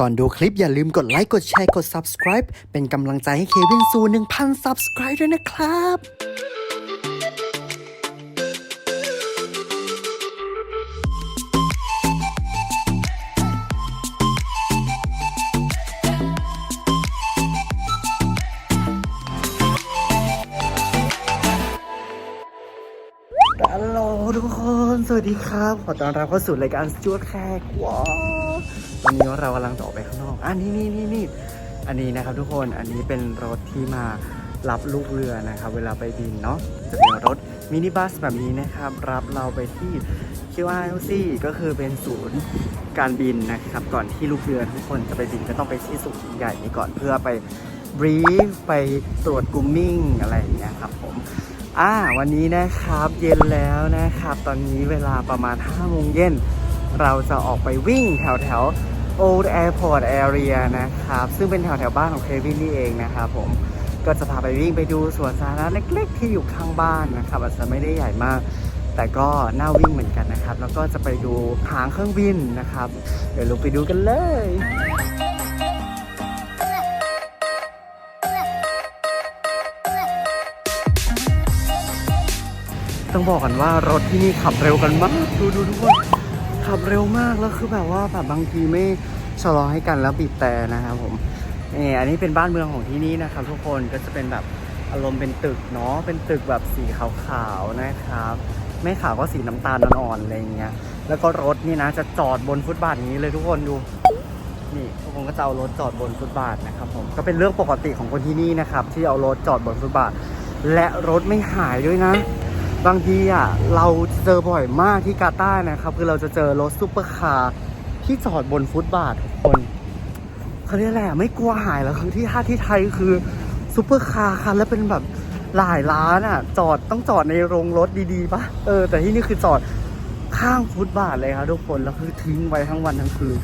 ก่อนดูคลิปอย่าลืมกดไลค์กดแชร์กด subscribe เป็นกำลังใจให้เควินซู 1,000 subscribe ด้วยนะครับ ฮัลโหลทุกคน สวัสดีครับ ขอต้อนรับเข้าสู่รายการสจวดแขกว้าว วันนี้เรากำลังจะออกไปข้างนอก อันนี้นี่นี่นี่อันนี้นะครับทุกคน อันนี้เป็นรถที่มารับลูกเรือนะครับ เวลาไปบินเนาะ จะเป็นรถมินิบัสแบบนี้นะครับ รับเราไปที่ QRC ก็คือเป็นศูนย์การบินนะครับ ก่อนที่ลูกเรือทุกคนจะไปบินก็ต้องไปที่ศูนย์ใหญ่นี้ก่อนเพื่อไปบรีฟไปตรวจกรูมมิ่งอะไรอย่างเงี้ยครับผมอ่าวันนี้นะครับเย็นแล้วนะครับ ตอนนี้เวลาประมาณ5โมงเย็นเราจะออกไปวิ่งแถวแถว Old Airport Area นะครับ ซึ่งเป็นแถวแถวบ้านของเควินนี่เองนะครับผมก็จะพาไปวิ่งไปดูสวนสาธารณะเล็ก ๆ ที่อยู่ข้างบ้านนะครับอาจจะไม่ได้ใหญ่มาก แต่ก็น่าวิ่งเหมือนกันนะครับ แล้วก็จะไปดูหางเครื่องบินนะครับ เดี๋ยวลงไปดูกันเลยต้องบอกกันว่ารถที่นี่ขับเร็วกันมาก ดูดูทุกคน ขับเร็วมากแล้วคือแบบว่าแบบบางทีไม่ชะลอให้กันแล้วบีบแต่นะครับผมนี่อันนี้เป็นบ้านเมืองของที่นี่นะครับทุกคนก็จะเป็นแบบอารมณ์เป็นตึกเนาะเป็นตึกแบบสีขาวๆนะครับไม่ขาวก็สีน้ำตาลอ่อนๆอะไรเงี้ยแล้วก็รถนี่นะจะจอดบนฟุตบาทอย่างนี้เลยทุกคนดูนี่ทุกคนก็จะเอารถจอดบนฟุตบาทนะครับผมก็เป็นเรื่องปกติของคนที่นี่นะครับที่เอารถจอดบนฟุตบาท และรถไม่หายด้วยนะ บางทีอะเราเจอบ่อยมากที่กาตาร์นะครับ คือเราจะเจอรถซุปเปอร์คาร์ที่จอดบนฟุตบาททุกคนเขาเรียกอะไรอะไม่กลัวหายแล้วคือที่ท่าที่ไทยคือซุปเปอร์คาร์คันแล้วเป็นแบบหลายล้านอะ จอดต้องจอดในโรงรถดีๆปะเออแต่ที่นี่คือจอดข้างฟุตบาทเลยครับทุกคนแล้วคือทิ้งไว้ทั้งวันทั้งคืน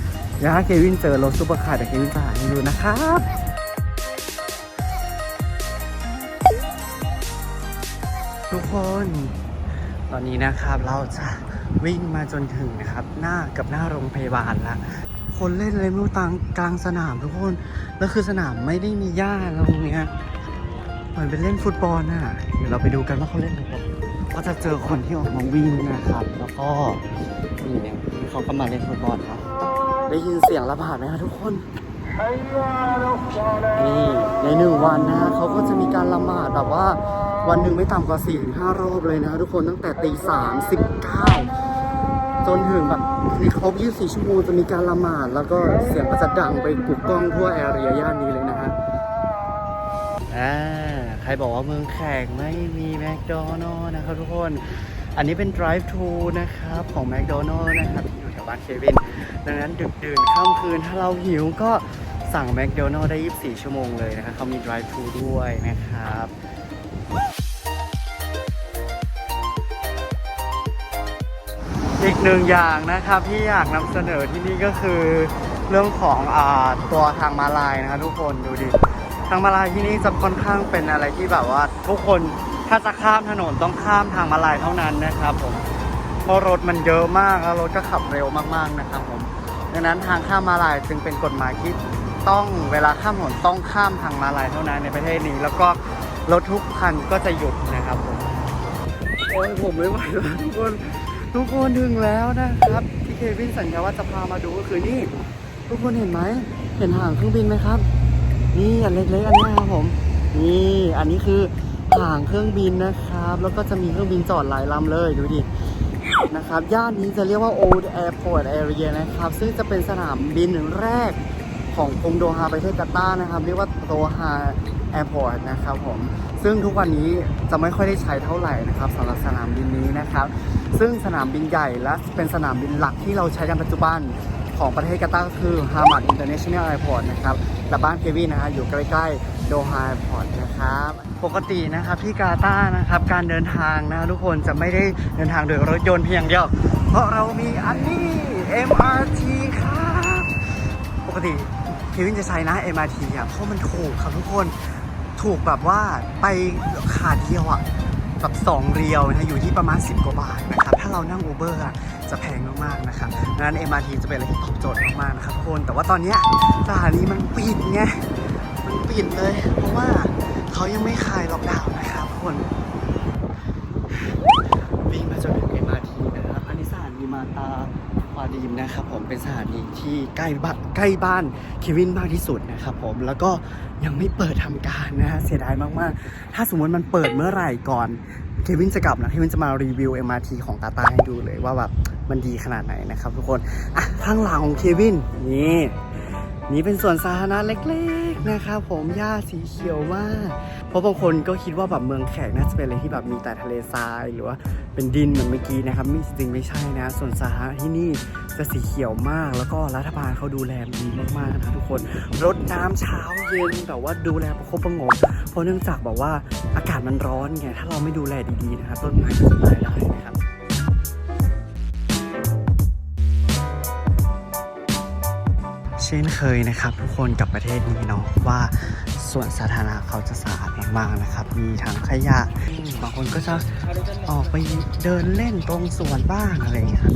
นะฮะเควินเจอรถซุปเปอร์คาร์แต่เควินจะหาให้ดูนะครับ ทุกคน ตอนนี้นะครับเราจะวิ่งมาจนถึงนะครับ หน้ากับหน้าโรงพยาบาลละคนเล่นเลยไม่รู้ตังกลางสนามทุกคน แล้วคือสนามไม่ได้มีหญ้าตรงเนี้ยเหมือนเป็นเล่นฟุตบอลน่ะ เดี๋ยวเราไปดูกันว่าเขาเล่นอะไรก็จะเจอคนที่ออกมาวิ่งนะครับ แล้วก็นี่เนี่ยเขาก็มาเล่นฟุตบอลเนาะได้ยินเสียงระบาดไหมคะทุกคน นี่ในหนึ่งวันนะเขาก็จะมีการละหมาดแบบว่าวันหนึ่งไม่ต่ำกว่า4ี่ถึงห้ารอบเลยนะทุกคนตั้งแต่ตีสามสิบเก้าจนถึงแบบในครบ24ชั่วโมงจะมีการละหมาด แล้วก็เสียงก็จะดังไปกลุกกล้องทั่วแอเรียย่านนี้เลยนะฮะอ่าใครบอกว่าเมืองแขกไม่มีแมคโดนัลล์นะครับทุกคน อันนี้เป็น drive thru นะครับของ McDonald นะครับานเควิน ดังนั้นดึกดื่นค่ำคืนถ้าเราหิวก็สั่ง McDonald ได้ 24 ชั่วโมงเลยนะครับเขามี drive thru ด้วยนะครับอีกหนึ่งอย่างนะครับที่อยากนำเสนอที่นี่ก็คือเรื่องของอตัวทางมาลายนะครับทุกคนดูดิทางมาลายที่นี่จะค่อนข้างเป็นอะไรที่แบบว่า ทุกคนถ้าจะข้ามถนนต้องข้ามทางมาลายเท่านั้นนะครับผม ราะรถมันเยอะมากแล้วรถก็ขับเร็วมากๆนะครับผมดังนั้นทางข้ามมาลายจึงเป็นกฎหมายที่ต้องเวลาข้ามถนนต้องข้ามทางมาลายเท่านั้นในประเทศนี้ แล้วก็รถทุกคันก็จะหยุดนะครับผมโอ้ยผมไม่ไหวแล้วทุกคนทุกคนถึงแล้วนะครับ ที่เควินสัญญาว่าจะพามาดูก็คือนี่ทุกคนเห็นไหมเห็นหางเครื่องบินไหมครับ นี่อันเล็กๆอันนี้ครับผมนี่อันนี้คือหางเครื่องบินนะครับ แล้วก็จะมีเครื่องบินจอดหลายลำเลยดูดิ นะครับ ย่านนี้จะเรียกว่า Old Airport Area นะครับ ซึ่งจะเป็นสนามบินแรกของกรุงโดฮาประเทศกาตาร์นะครับ เรียกว่าโดฮาแอร์พอร์ตนะครับผม ซึ่งทุกวันนี้จะไม่ค่อยได้ใช้เท่าไหร่นะครับสำหรับสนามบินนี้นะครับ ซึ่งสนามบินใหญ่และเป็นสนามบินหลักที่เราใช้กันปัจจุบัน ของประเทศกาตาร์ก็คือ Hamad International Airport นะครับแต่บ้านเควินนะฮะอยู่ใกล้ๆโดฮา Airport นะครับ ปกตินะครับที่กาตาร์นะครับการเดินทางนะทุกคนจะไม่ได้เดินทางโดยรถยนต์เพียงเดียว เพราะเรามีอันนี้ MRT ครับปกติเควินจะใช้นะ MRT อะเพราะมันถูกครับทุกคนถูกแบบว่าไปขาเดียวอะแบบ2เรียวนะอยู่ที่ประมาณ 10 กว่าบาทนะครับาเรานั่งอูเบอร์อะจะแพงมากๆนะครับดังนั้น MRT จะเป็นอะไรที่ตอบโจทย์มากๆนะครับทุกคนแต่ว่าตอนนี้สถานีมันปิดไงมันปิดเลย เพราะว่าเขายังไม่คลายล็อกดาวน์นะครับทุกคน วิ่งมาจนถึง MRT นะครับ อันนี้สถานีมาตาวา ดีมนะครับผมเป็นสถานีที่ใกล้บ้านใกล้บ้านเควินมากที่สุดนะครับผมแล้วก็ยังไม่เปิดทำการนะฮะเสียดายมากๆ ถ้าสมมติมันเปิดเมื่อไหร่ก่อนเควินจะกลับนะเควินจะมารีวิว MRT ของกาตาให้ดูเลยว่าแบบมันดีขนาดไหนนะครับทุกคนอะข้างหลังของเควินนี่นี่เป็นส่วนสาธารณะเล็ก นะครับผมหญ้าสีเขียวมาก เพราะบางคนก็คิดว่าแบบเมืองแขกน่าจะเป็นอะไรที่แบบมีแต่ทะเลทรายหรือว่าเป็นดินเหมือนเมื่อกี้นะครับไม่จริงไม่ใช่นะ ส่วนสาธารณะที่นี่จะสีเขียวมาก แล้วก็รัฐบาลเขาดูแลดีมากๆนะทุกคนรดน้ำเช้าเย็นแบบว่าดูแลประคบประงมเพราะเนื่องจากแบบว่าอากาศมันร้อนไงถ้าเราไม่ดูแลดีๆนะครับต้นไม้ก็จะตายได้ เช่นเคยนะครับ ทุกคนกับประเทศนี้เนาะว่าส่วนสาธารณะเขาจะสะอาดมากๆนะครับ มีทั้งขยะบางคนก็จะออกไปเดินเล่นตรงสวนบ้างอะไรอย่างเงี้ยครับ